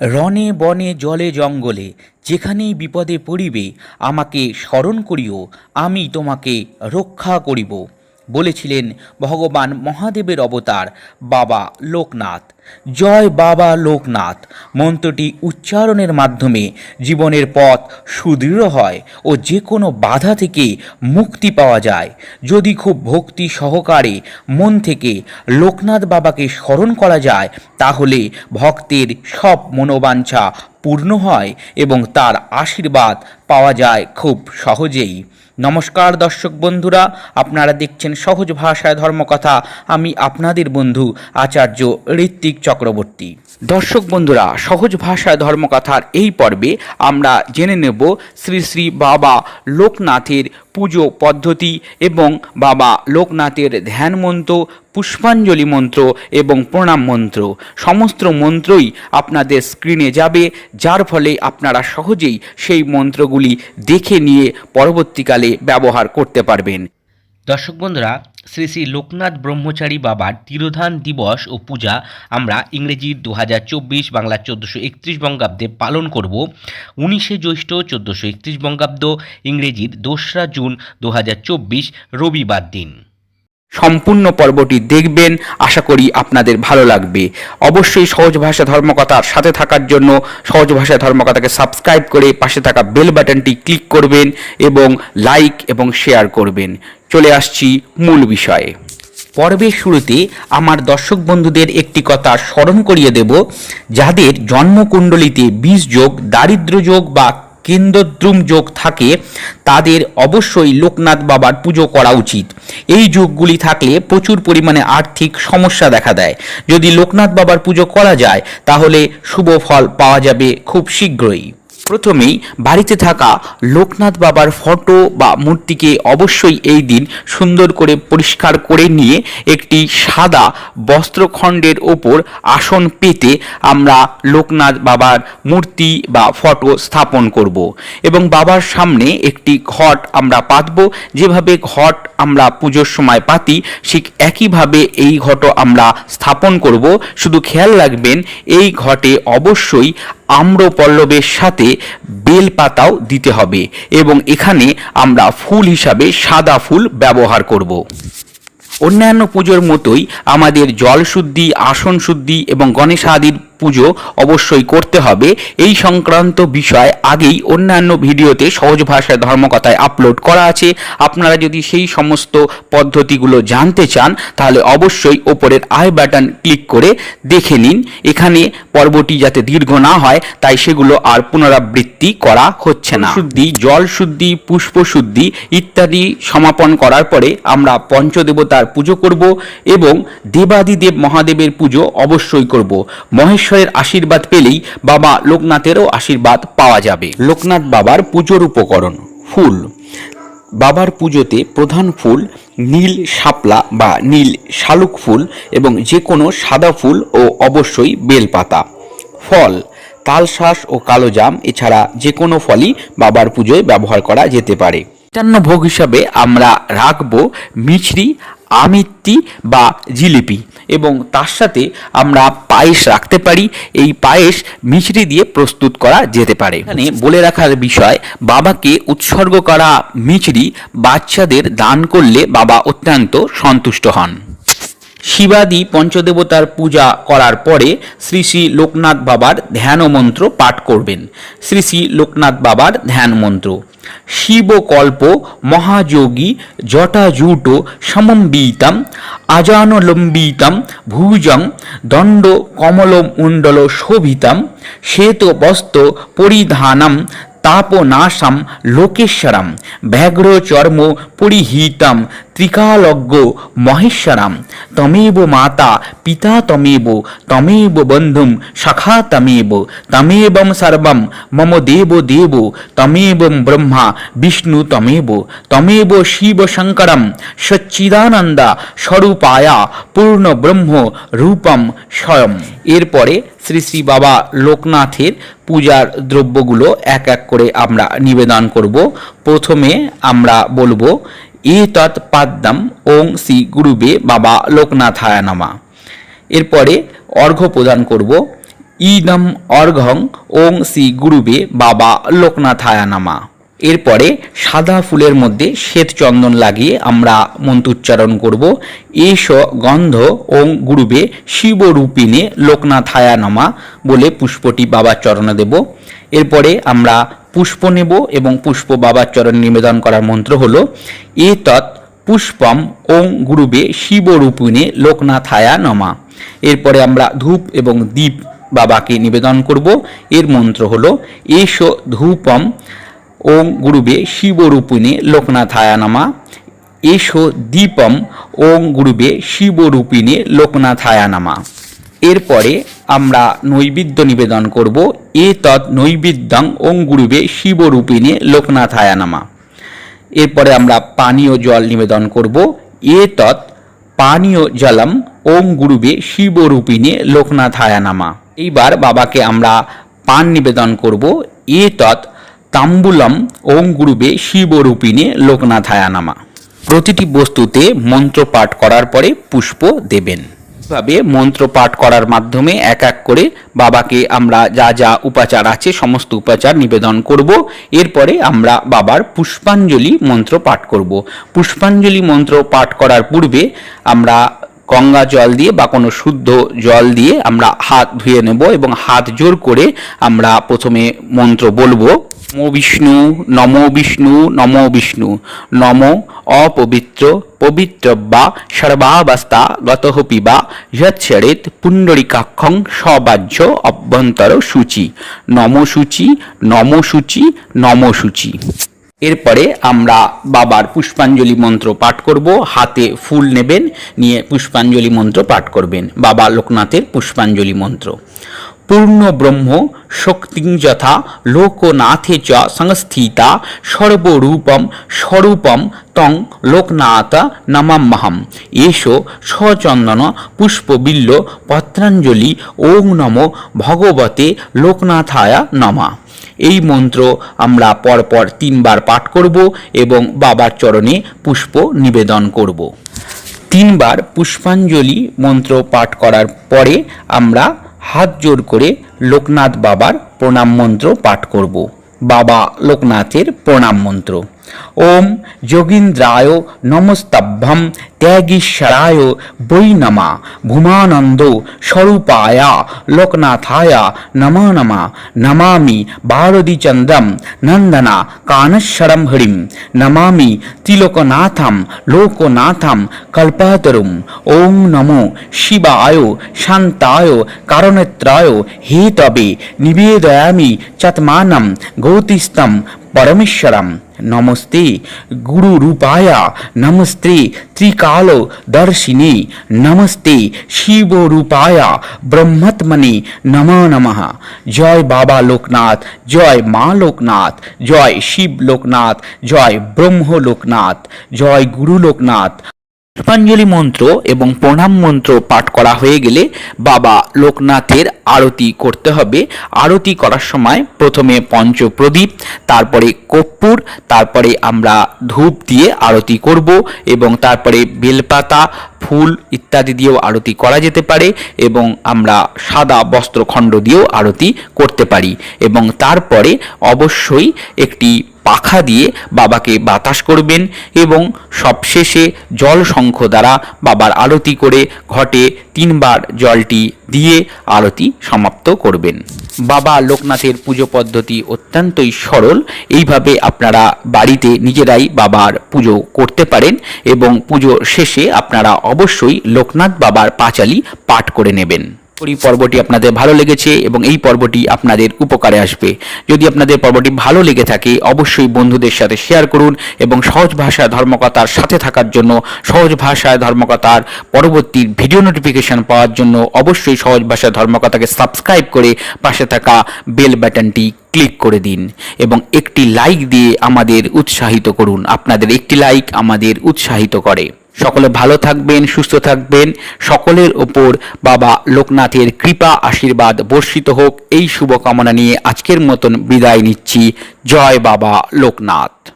রনে বনে জলে জঙ্গলে যেখানেই বিপদে পড়িবে আমাকে স্মরণ করিও আমি তোমাকে রক্ষা করিব। বলেছিলেন, ভগবান মহাদেবের অবতার, বাবা লোকনাথ। জয় বাবা লোকনাথ। মন্ত্রটি উচ্চারণের মাধ্যমে জীবনের পথ সুদৃঢ় হয় ও যে কোনো বাধা থেকে মুক্তি পাওয়া যায়। যদি খুব ভক্তি সহকারে মন থেকে লোকনাথ বাবাকে স্মরণ করা যায়, তাহলে ভক্তের সব মনোবাঞ্ছা পূর্ণ হয় এবং তার আশীর্বাদ পাওয়া যায় খুব সহজেই। নমস্কার দর্শক বন্ধুরা, আপনারা দেখছেন সহজ ভাষায় ধর্মকথা। আমি আপনাদের বন্ধু আচার্য ঋত্বিক চক্রবর্তী। দর্শক বন্ধুরা, সহজ ভাষায় ধর্মকথার এই পর্বে আমরা জেনে নেব শ্রী শ্রী বাবা লোকনাথের পুজো পদ্ধতি এবং বাবা লোকনাথের ধ্যান মন্ত্র পুষ্পাঞ্জলি মন্ত্র এবং প্রণাম মন্ত্র। সমস্ত মন্ত্রই আপনাদের স্ক্রিনে যাবে, যার ফলে আপনারা সহজেই সেই মন্ত্রগুলি দেখে নিয়ে পরবর্তীকালে ব্যবহার করতে পারবেন। দর্শক বন্ধুরা, শ্রী শ্রী লোকনাথ ব্রহ্মচারী বাবার তিরোধান দিবস ও পূজা আমরা ইংরেজি দু হাজার চব্বিশ, বাংলা চোদ্দোশো একত্রিশ বঙ্গাব্দে পালন করব। উনিশে জ্যৈষ্ঠ চোদ্দোশো একত্রিশ বঙ্গাব্দ, ইংরেজির দোসরা জুন দু হাজার চব্বিশ রবিবার দিন। সম্পূর্ণ পর্বটি দেখবেন। আশা করি আপনাদের ভালো লাগবে। অবশ্যই সহজ ভাষা ধর্মকথার সাথে থাকার জন্য সহজ ভাষা ধর্মকথাকে সাবস্ক্রাইব করে পাশে থাকা বেল বাটনটি ক্লিক করবেন এবং লাইক এবং শেয়ার করবেন। চলে আসছি মূল বিষয়ে। পর্বের শুরুতে আমার দর্শক বন্ধুদের একটি কথা স্মরণ করিয়ে দেব, যাদের জন্মকুণ্ডলিতে বিষ যোগ দারিদ্র যোগ বা কেন্দ্রদ্রুম যোগ থাকে, তাদের অবশ্যই লোকনাথ বাবার পুজো করা উচিত। এই যোগগুলি থাকলে প্রচুর পরিমাণে আর্থিক সমস্যা দেখা দেয়। যদি লোকনাথ বাবার পুজো করা যায়, তাহলে শুভ ফল পাওয়া যাবে খুব শীঘ্রই। প্রথমেই বাড়িতে থাকা লোকনাথ বাবার ফটো বা মূর্তিকে অবশ্যই এই দিন সুন্দর করে পরিষ্কার করে নিয়ে একটি সাদা বস্ত্রখণ্ডের ওপর আসন পেতে আমরা লোকনাথ বাবার মূর্তি বা ফটো স্থাপন করব এবং বাবার সামনে একটি ঘট আমরা পাতব। যেভাবে ঘট আমরা পুজোর সময় পাতি, ঠিক একইভাবে এই ঘটও আমরা স্থাপন করব। শুধু খেয়াল রাখবেন, এই ঘটে অবশ্যই আম্র পল্লবের সাথে বেল পাতাও দিতে হবে এবং এখানে আমরা ফুল হিসাবে সাদা ফুল ব্যবহার করব। অন্যান্য পুজোর মতোই আমাদের জল শুদ্ধি আসন শুদ্ধি এবং গণেশ আদির পুজো অবশ্যই করতে হবে। এই সংক্রান্ত বিষয় আগেই অন্যান্য ভিডিওতে সহজ ভাষায় ধর্মকথায় আপলোড করা আছে। আপনারা যদি সেই সমস্ত পদ্ধতিগুলো জানতে চান তাহলে অবশ্যই ওপরের আই বাটন ক্লিক করে দেখে নিন। এখানে পর্বটি যাতে দীর্ঘ না হয় তাই সেগুলো আর পুনরাবৃত্তি করা হচ্ছে না। শুদ্ধি জল শুদ্ধি পুষ্প শুদ্ধি ইত্যাদি সমাপন করার পরে আমরা পঞ্চদেবতার পুজো করব এবং দেবাদিদেব মহাদেবের পুজো অবশ্যই করব। মহেশ্বরের আশীর্বাদ পেলেই বাবা লোকনাথেরও আশীর্বাদ পাওয়া যাবে। লোকনাথ বাবার পুজোর উপকরণ, ফুল। বাবার পুজোতে প্রধান ফুল নীল শাপলা বা নীল শালুক ফুল এবং যে কোনো সাদা ফুল ও অবশ্যই বেলপাতা। ফল, তালশাঁস ও কালো জাম এছাড়া যে কোনো ফলই বাবার পুজোয় ব্যবহার করা যেতে পারে। মিষ্টান্ন ভোগ হিসাবে আমরা রাখব মিছরি, আমিত্তি বা জিলিপি এবং তার সাথে আমরা পায়েস রাখতে পারি। এই পায়েস মিছরি দিয়ে প্রস্তুত করা যেতে পারে। এখানে বলে রাখার বিষয়, বাবাকে উৎসর্গ করা মিছরি বাচ্চাদের দান করলে বাবা অত্যন্ত সন্তুষ্ট হন। শিবাদি পঞ্চদেবতার পূজা করার পরে শ্রী শ্রী লোকনাথ বাবার ধ্যান মন্ত্র পাঠ করবেন। শ্রী শ্রী লোকনাথ বাবার ধ্যান মন্ত্র শিবকল্প, মহাযোগী, জটাজুট, সমম্বিতাম, আজানলম্বিতাম, ভুজং, দণ্ড কমলমুণ্ডল শোভিতাম, শ্বেতবস্ত্র পরিধানম, তাপনাশাম, লোকেশ্বরম ব্যাঘ্র চর্ম পরিহিতম ত্রিকালজ্ঞ মহেশ্বরম। তমেব মাতা, পিতা তমেব তমেব বন্ধুম সখা তমেব, তমেবম সর্বম, মম দেব দেব, তমেবম ব্রহ্মা, বিষ্ণু তমেব তমেব শিব শঙ্করম, সচ্চিদানন্দা স্বরূপায়া পূর্ণ ব্রহ্ম রূপম স্বয়ং। এরপরে শ্রী শ্রী বাবা লোকনাথের পূজার দ্রব্যগুলো এক এক করে আমরা নিবেদন করব। প্রথমে আমরা বলব এ তৎ পাদ্যম ওং শ্রী গুরুবে বাবা লোকনাথায় নামা। এরপরে অর্ঘ্য প্রদান করব। ইদম অর্ঘং ওং শ্রী গুরুবে বাবা লোকনাথায়া নামা। এরপরে সাদা ফুলের মধ্যে শ্বেত চন্দন লাগিয়ে আমরা মন্ত্রোচ্চারণ করব। এস গন্ধ ওং গুরুবে শিবরূপিণে লোকনাথায়া নামা বলে পুষ্পটি বাবার চরণে দেব। এরপরে আমরা পুষ্প নেব এবং পুষ্প বাবার চরণে নিবেদন করার মন্ত্র হলো এ তৎ পুষ্পম ওং গুরুবে শিবরূপিণে লোকনাথায়া নমা। এরপরে আমরা ধূপ এবং দীপ বাবাকে নিবেদন করব। এর মন্ত্র হলো, এস ধূপম ওং গুরুবে শিবরূপিণে লোকনাথায়া নামা। এসো দীপম ওং গুরুবে শিবরূপিণে লোকনাথায়া নামা। এরপরে আমরা নৈবেদ্য নিবেদন করব। এ তৎ নৈবেদ্যং ওং গুরুবে শিবরূপিণে লোকনাথায়া নামা। এরপরে আমরা পানীয় জল নিবেদন করব। এ তৎ পানীয় জলম ওম গুরুবে শিবরূপিণে লোকনাথায়া নামা। এইবার বাবাকে আমরা পান নিবেদন করব। এ তৎ তাম্বুলম ওম গুরুবে শিবরূপিণে লোকনাথায়া নামা। প্রতিটি বস্তুতে মন্ত্র পাঠ করার পরে পুষ্প দেবেন। ভাবে মন্ত্র পাঠ করার মাধ্যমে এক এক করে বাবাকে আমরা যা যা উপাচার আছে, সমস্ত উপাচার নিবেদন করব। এরপরে আমরা বাবার পুষ্পাঞ্জলি মন্ত্র পাঠ করব। পুষ্পাঞ্জলি মন্ত্র পাঠ করার পূর্বে আমরা গঙ্গা জল দিয়ে বা কোনো শুদ্ধ জল দিয়ে আমরা হাত ধুয়ে নেব এবং হাত জোর করে আমরা প্রথমে মন্ত্র বলব। বিষ্ণু, নমো বিষ্ণু নমো বিষ্ণু। নম অপবিত্র পবিত্র বা সর্বাবস্থা, গত পিবা, যৎসরেত, পুণ্ডরিকাক্ষং, সবাহ্য, অভ্যন্তর সূচি। নম সূচি নম সূচি নম সূচি। এরপরে আমরা বাবার পুষ্পাঞ্জলি মন্ত্র পাঠ করব। হাতে ফুল নেবেন, নিয়ে পুষ্পাঞ্জলি মন্ত্র পাঠ করবেন। বাবা লোকনাথের পুষ্পাঞ্জলি মন্ত্র। পূর্ণ ব্রহ্ম শক্তিং যথা লোকনাথে চ সংস্থিতা সর্বরূপম স্বরূপম তং লোকনাথ নমাম্যহম এসো সচন্দন পুষ্পবিল্ল পত্রাঞ্জলি ওং নম ভগবতে লোকনাথায়া নমা এই মন্ত্র আমরা পরপর তিনবার পাঠ করব এবং বাবার চরণে পুষ্প নিবেদন করব। তিনবার পুষ্পাঞ্জলি মন্ত্র পাঠ করার পরে আমরা হাত জোর করে লোকনাথ বাবার প্রণাম মন্ত্র পাঠ করব। বাবা লোকনাথের প্রণাম মন্ত্র। ওম যোগীন্দ্রায় নমস্তভ্যম ত্যাগীশ্বরায় বৈ নমা ভূমানন্দ স্বরূপায়া লোকনাথায়া নমা নমা নমামি ভারতীচন্দ্রম নন্দনা কানশ্বরম হরিম নমামি ত্রিলোকনাথম লোকনাথম কল্পতরুম ওং নমো শিবায় শান্তায় কারণত্রায় হে তবে নিবেদয়ামি চতমানম গৌতিস্তম পরমেশ্বরম নমস্তে, গুরু রূপায়া, নমস্তে, ত্রিকাল দর্শিনে, নমস্তে, শিব রূপায়া, ব্রহ্মত্মনে নম নমঃ। জয় বাবা লোকনাথ, জয় মা লোকনাথ, জয় শিব লোকনাথ, জয় ব্রহ্ম লোকনাথ, জয় গুরু লোকনাথ। পুষ্পাঞ্জলি মন্ত্র এবং প্রণাম মন্ত্র পাঠ করা হয়ে গেলে বাবা লোকনাথের আরতি করতে হবে। আরতি করার সময় প্রথমে পঞ্চপ্রদীপ, তারপরে কর্পূর, তারপরে আমরা ধূপ দিয়ে আরতি করব এবং তারপরে বেলপাতা, ফুল ইত্যাদি দিয়েও আরতি করা যেতে পারে এবং আমরা সাদা বস্ত্রখণ্ড দিয়েও আরতি করতে পারি এবং তারপরে অবশ্যই একটি পাখা দিয়ে বাবাকে বাতাস করবেন এবং সবশেষে জল শঙ্খ দ্বারা বাবার আরতি করে ঘটে তিনবার জলটি দিয়ে আরতি সমাপ্ত করবেন। বাবা লোকনাথের পুজো পদ্ধতি অত্যন্তই সরল। এইভাবে আপনারা বাড়িতে নিজেরাই বাবার পুজো করতে পারেন এবং পুজো শেষে আপনারা অবশ্যই লোকনাথ বাবার পাঁচালি পাঠ করে নেবেন। করি পর্বটি আপনাদের ভালো লেগেছে এবং এই পর্বটি আপনাদের উপকারে আসবে। যদি আপনাদের পর্বটি ভালো লেগে থাকে, অবশ্যই বন্ধুদের সাথে শেয়ার করুন এবং সহজ ভাষায় ধর্মকতার সাথে থাকার জন্য, সহজ ভাষায় ধর্মকতার পরবর্তী ভিডিও নোটিফিকেশন পাওয়ার জন্য অবশ্যই সহজ ভাষায় ধর্মকথাকে সাবস্ক্রাইব করে পাশে থাকা বেল বাটনটি ক্লিক করে দিন এবং একটি লাইক দিয়ে আমাদের উৎসাহিত করুন। আপনাদের একটি লাইক আমাদের উৎসাহিত করে। সকলে ভালো থাকবেন, সুস্থ থাকবেন। সকলের ওপর বাবা লোকনাথের কৃপা, আশীর্বাদ বর্ষিত হোক। এই শুভকামনা নিয়ে আজকের মতন বিদায় নিচ্ছি। জয় বাবা লোকনাথ।